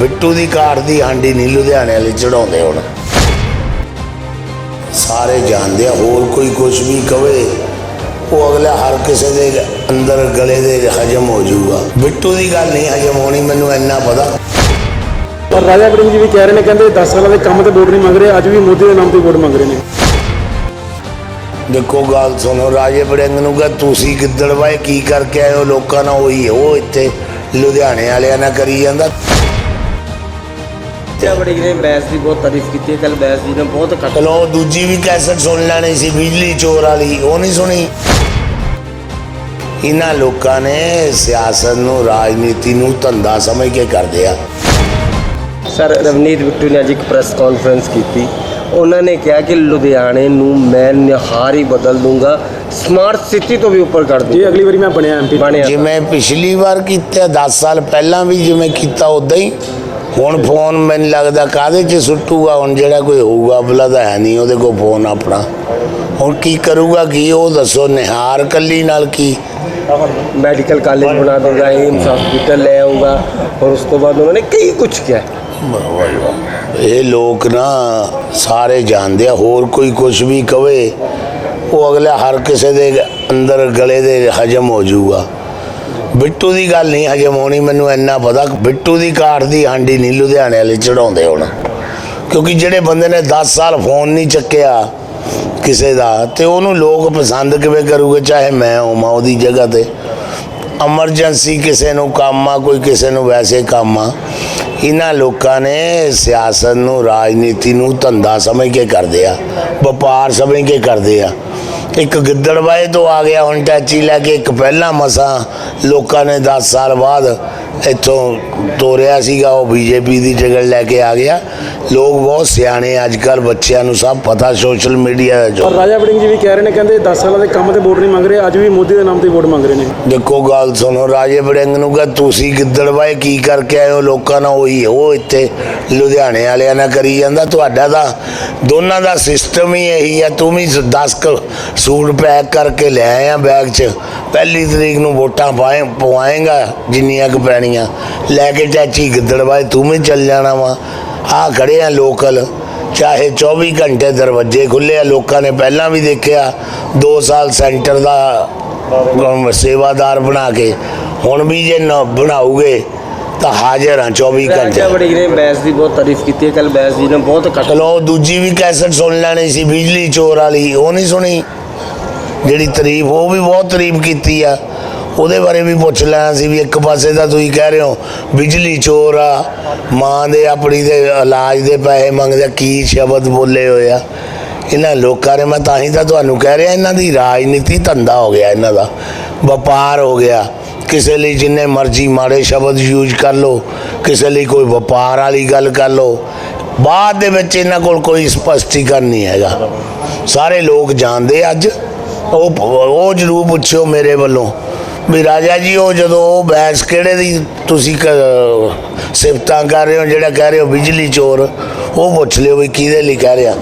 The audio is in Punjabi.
ਬਿੱਟੂ ਦੀ ਕਾਠ ਦੀ ਹਾਂਡੀ ਨਹੀਂ ਲੁਧਿਆਣੇ ਵਾਲੇ ਚੜਾਉਂਦੇ ਹੁਣ। ਸਾਰੇ ਜਾਣਦੇ ਆ ਹੋਰ ਕੋਈ ਕੁਝ ਵੀ ਕਵੇ ਉਹ ਅਗਲਾ ਹਰ ਕਿਸੇ ਦੇ ਅੰਦਰ ਗਲੇ ਦੇ ਹਜਮ ਹੋ ਜਾਊਗਾ। ਬਿੱਟੂ ਦੀ ਗੱਲ ਨਹੀਂ ਹਜਮ ਹੋਣੀ ਮੈਨੂੰ ਇੰਨਾ ਪਤਾ। ਪਰ ਰਾਜਾ ਵੜਿੰਗ ਜੀ ਵੀ ਕਹਿ ਰਹੇ ਨੇ ਕਹਿੰਦੇ 10 ਸਾਲਾਂ ਦੇ ਕੰਮ ਤੇ ਵੋਟ ਨਹੀਂ ਮੰਗ ਰਹੇ ਅੱਜ ਵੀ ਮੋਦੀ ਦੇ ਨਾਮ ਤੇ ਵੋਟ ਮੰਗ ਰਹੇ ਨੇ। ਦੇਖੋ ਗੱਲ ਸੁਣੋ ਰਾਜੇ ਬੜਿੰਗ ਨੂੰ ਕਹ ਤੁਸੀਂ ਗਿੱਦੜ ਵਾਏ ਕੀ ਕਰਕੇ ਆਏ ਹੋ? ਲੋਕਾਂ ਨਾਲ ਉਹੀ ਉਹ ਇੱਥੇ ਲੁਧਿਆਣੇ ਵਾਲਿਆਂ ਨਾਲ ਕਰੀ ਜਾਂਦਾ। ਬੜੀ ਨੇ ਬੈਸ ਦੀ ਬਹੁਤ ਤਾਰੀਫ ਕੀਤੀ ਹੈ। ਕੱਲ ਬੈਸ ਜੀ ਨੇ ਬਹੁਤ ਘੱਟ। ਚਲੋ ਦੂਜੀ ਵੀ ਕੈਸਟ ਸੁਣ ਲੈਣੀ ਸੀ ਬਿਜਲੀ ਚੋਰ ਵਾਲੀ ਉਹ ਨਹੀਂ ਸੁਣੀ। ਇਹਨਾਂ ਲੋਕਾਂ ਨੇ ਸਿਆਸਤ ਨੂੰ ਰਾਜਨੀਤੀ ਨੂੰ ਧੰਦਾ ਸਮਝ ਕੇ ਕਰਦੇ ਆ। ਸਰ ਰਵਨੀਤ ਬਿੱਟੂ ਨੇ ਅੱਜ ਇੱਕ ਪ੍ਰੈਸ ਕਾਨਫਰੰਸ ਕੀਤੀ। ਉਹਨਾਂ ਨੇ ਕਿਹਾ ਕਿ ਲੁਧਿਆਣੇ ਨੂੰ ਮੈਂ ਨਿਹਾਰੀ ਬਦਲ ਦੂੰਗਾ। ਸਮਾਰਟ ਸਿਟੀ ਤੋਂ ਵੀ ਉੱਪਰ ਕਰ ਜੇ ਦੂੰਗਾ ਅਗਲੀ ਵਾਰੀ ਮੈਂ ਬਣਿਆ ਐਮਪੀ ਬਣਿਆ। ਜਿਵੇਂ ਪਿਛਲੀ ਵਾਰ ਕੀਤਾ 10 ਸਾਲ ਪਹਿਲਾਂ ਵੀ ਜਿਵੇਂ ਕੀਤਾ ਉਦਾਂ ਹੀ ਹੁਣ ਫੋਨ ਮੈਨੂੰ ਲੱਗਦਾ ਕਾਹਦੇ 'ਚ ਸੁੱਟੂਗਾ ਹੁਣ ਜਿਹੜਾ ਕੋਈ ਹੋਊਗਾ ਬਲਾ ਤਾਂ ਹੈ ਨਹੀਂ ਉਹਦੇ ਕੋਲ ਫੋਨ ਆਪਣਾ। ਹੁਣ ਕੀ ਕਰੂਗਾ ਕੀ ਉਹ ਦੱਸੋ ਨਿਹਾਰ ਕੱਲੀ ਨਾਲ ਕੀ? ਮੈਡੀਕਲ ਕਾਲਜ ਬਣਾ ਦੂੰਗਾ ਏਮਸ ਹਸਪੀਟਲ ਲੈ ਆਊਂਗਾ ਔਰ ਉਸ ਤੋਂ ਬਾਅਦ ਉਹਨਾਂ ਨੇ ਕਈ ਕੁਝ ਕਿਹਾ। ਇਹ ਲੋਕ ਨਾ ਸਾਰੇ ਜਾਣਦੇ ਆ ਹੋਰ ਕੋਈ ਕੁਝ ਵੀ ਕਵੇ ਉਹ ਅਗਲਾ ਹਰ ਕਿਸੇ ਦੇ ਅੰਦਰ ਗਲੇ ਦੇ ਹਜਮ ਹੋ ਜਾਊਗਾ। ਬਿੱਟੂ ਦੀ ਗੱਲ ਨਹੀਂ ਹਜੇ ਹੋਣੀ, ਮੈਨੂੰ ਇੰਨਾ ਪਤਾ। ਬਿੱਟੂ ਦੀ ਕਾਠ ਦੀ ਹਾਂਡੀ ਨਹੀਂ ਲੁਧਿਆਣੇ ਵਾਲੇ ਚੜਾਉਂਦੇ ਹੁਣ। ਕਿਉਂਕਿ ਜਿਹੜੇ ਬੰਦੇ ਨੇ 10 ਸਾਲ ਫੋਨ ਨਹੀਂ ਚੱਕਿਆ ਕਿਸੇ ਦਾ, ਤੇ ਉਹਨੂੰ ਲੋਕ ਪਸੰਦ ਕਿਵੇਂ ਕਰੂਗੇ, ਚਾਹੇ ਮੈਂ ਹੋਵਾਂ ਉਹਦੀ ਜਗ੍ਹਾ ਤੇ। ਐਮਰਜੈਂਸੀ ਕਿਸੇ ਨੂੰ ਕੰਮ ਆ, ਕੋਈ ਕਿਸੇ ਨੂੰ ਵੈਸੇ ਕੰਮ ਆ। ਇਹਨਾਂ ਲੋਕਾਂ ਨੇ ਸਿਆਸਤ ਨੂੰ, ਰਾਜਨੀਤੀ ਨੂੰ ਧੰਦਾ ਸਮਝ ਕੇ ਕਰਦੇ ਆ, ਵਪਾਰ ਸਮਝ ਕੇ ਕਰਦੇ ਆ। ਇੱਕ ਗਿੱਦੜਵਾਏ ਤੋਂ ਆ ਗਿਆ ਹੁਣ ਟੈਚੀ ਲੈ ਕੇ ਇੱਕ ਪਹਿਲਾ ਮਸਾ ਲੋਕਾਂ ਨੇ 10 ਸਾਲ ਬਾਅਦ ਇੱਥੋਂ ਤੋਰਿਆ ਸੀਗਾ ਉਹ ਬੀਜੇਪੀ ਦੀ ਟਿਕਟ ਲੈ ਕੇ ਆ ਗਿਆ। ਲੋਕ ਬਹੁਤ ਸਿਆਣੇ ਅੱਜ ਕੱਲ ਬੱਚਿਆਂ ਨੂੰ ਸਭ ਪਤਾ ਸੋਸ਼ਲ ਮੀਡੀਆ ਦਾ ਜੋ। ਪਰ ਰਾਜਾ ਵੜਿੰਗ ਜੀ ਵੀ ਕਹਿ ਰਹੇ ਨੇ ਕਹਿੰਦੇ 10 ਸਾਲਾਂ ਦੇ ਕੰਮ ਤੇ ਵੋਟ ਨਹੀਂ ਮੰਗ ਰਹੇ ਅੱਜ ਵੀ ਮੋਦੀ ਦੇ ਨਾਮ ਤੇ ਵੋਟ ਮੰਗ ਰਹੇ ਨੇ। ਦੇਖੋ ਗੱਲ ਸੁਣੋ ਰਾਜੇ ਬੜਿੰਗ ਨੂੰ ਕਹ ਤੁਸੀਂ ਗਿੱਦੜ ਵਾਏ ਕੀ ਕਰਕੇ ਆਏ ਹੋ? ਲੋਕਾਂ ਨਾਲ ਉਹੀ ਉਹ ਇੱਥੇ ਲੁਧਿਆਣੇ ਵਾਲਿਆਂ ਨਾਲ ਕਰੀ ਜਾਂਦਾ ਤੁਹਾਡਾ ਤਾਂ ਦੋਨਾਂ ਦਾ ਸਿਸਟਮ ਹੀ ਇਹੀ ਹੈ ਤੂੰ ਵੀ 10 ਕ ਸੂਟ ਪੈਕ ਕਰਕੇ ਲੈ ਆਇਆ ਬੈਗ 'ਚ। ਪਹਿਲੀ ਤਰੀਕ ਨੂੰ ਵੋਟਾਂ ਪਾਏ ਪਵਾਏਗਾ ਜਿੰਨੀਆਂ ਕੁ ਪੈਣੀਆਂ। ਲੈ ਕੇ ਚਾਚੀ ਗਿੱਦੜ ਵਾਏ ਤੂੰ ਵੀ ਚੱਲ ਜਾਣਾ ਵਾ। ਆ ਖੜੇ ਆ ਲੋਕਲ। ਚਾਹੇ 24 ਘੰਟੇ ਦਰਵਾਜ਼ੇ ਖੁੱਲੇ ਆ ਲੋਕਾਂ ਨੇ ਪਹਿਲਾਂ ਵੀ ਦੇਖਿਆ 2 ਸਾਲ ਸੈਂਟਰ ਦਾ ਸੇਵਾਦਾਰ ਬਣਾ ਕੇ। ਹੁਣ ਵੀ ਜੇ ਨਾ ਬਣਾਉਗੇ ਤਾਂ ਹਾਜ਼ਰ ਹਾਂ 24 ਰਾਜਾ ਘੰਟੇ। ਬੜੀ ਨੇ ਬੈਸ ਦੀ ਬਹੁਤ ਤਾਰੀਫ ਕੀਤੀ ਹੈ। ਕੱਲ ਬੈਸ ਜੀ ਨੇ ਬਹੁਤ ਚਲੋ ਦੂਜੀ ਵੀ ਕੈਸਟ ਸੁਣ ਲੈਣੀ ਸੀ ਬਿਜਲੀ ਚੋਰ ਵਾਲੀ ਉਹ ਨਹੀਂ ਸੁਣੀ? ਜਿਹੜੀ ਤਾਰੀਫ ਉਹ ਵੀ ਬਹੁਤ ਤਾਰੀਫ ਕੀਤੀ ਆ। ਉਹਦੇ ਬਾਰੇ ਵੀ ਪੁੱਛ ਲੈਣਾ ਸੀ ਵੀ ਇੱਕ ਪਾਸੇ ਤਾਂ ਤੁਸੀਂ ਕਹਿ ਰਹੇ ਹੋ ਬਿਜਲੀ ਚੋਰ ਆ ਮਾਂ ਦੇ ਆਪਣੀ ਦੇ ਇਲਾਜ ਦੇ ਪੈਸੇ ਮੰਗਦੇ ਆ, ਕੀ ਸ਼ਬਦ ਬੋਲੇ ਹੋਏ ਆ। ਇਹਨਾਂ ਲੋਕਾਂ ਨੇ ਮੈਂ ਤਾਂ ਹੀ ਤਾਂ ਤੁਹਾਨੂੰ ਕਹਿ ਰਿਹਾ ਇਹਨਾਂ ਦੀ ਰਾਜਨੀਤੀ ਧੰਦਾ ਹੋ ਗਿਆ ਇਹਨਾਂ ਦਾ ਵਪਾਰ ਹੋ ਗਿਆ। ਕਿਸੇ ਲਈ ਜਿੰਨੇ ਮਰਜ਼ੀ ਮਾੜੇ ਸ਼ਬਦ ਯੂਜ਼ ਕਰ ਲਓ ਕਿਸੇ ਲਈ ਕੋਈ ਵਪਾਰ ਵਾਲੀ ਗੱਲ ਕਰ ਲਓ। ਬਾਅਦ ਦੇ ਵਿੱਚ ਇਹਨਾਂ ਕੋਲ ਕੋਈ ਸਪਸ਼ਟੀਕਰਨ ਨਹੀਂ ਹੈਗਾ। ਸਾਰੇ ਲੋਕ ਜਾਣਦੇ ਅੱਜ। ਉਹ ਉਹ ਜ਼ਰੂਰ ਪੁੱਛਿਓ ਮੇਰੇ ਵੱਲੋਂ। ਵੀ ਰਾਜਾ ਜੀ, ਉਹ ਜਦੋਂ ਉਹ ਬੈਸ ਕਿਹੜੇ ਦੀ ਤੁਸੀਂ ਸਿਫਤਾਂ ਕਰ ਰਹੇ ਹੋ, ਜਿਹੜਾ ਕਹਿ ਰਹੇ ਹੋ ਬਿਜਲੀ ਚੋਰ, ਉਹ ਪੁੱਛ ਲਿਓ ਵੀ ਕਿਹਦੇ ਲਈ ਕਹਿ ਰਿਹਾ।